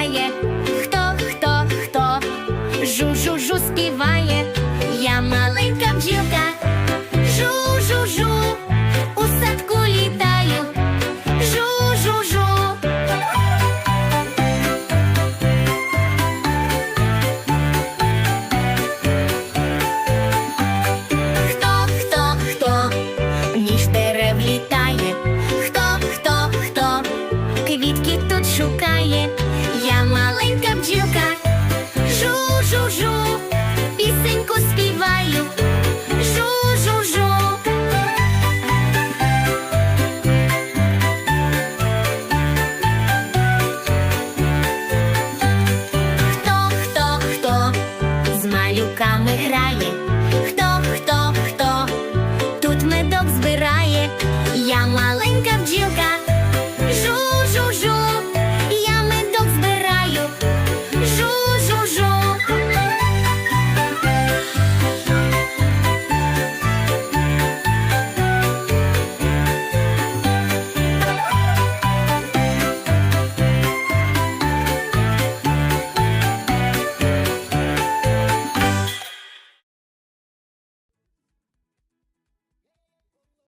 знає, хто, хто, хто жу, жу, жу, співає. нами хто, хто, хто тут медок збирає, я маленька бджілка.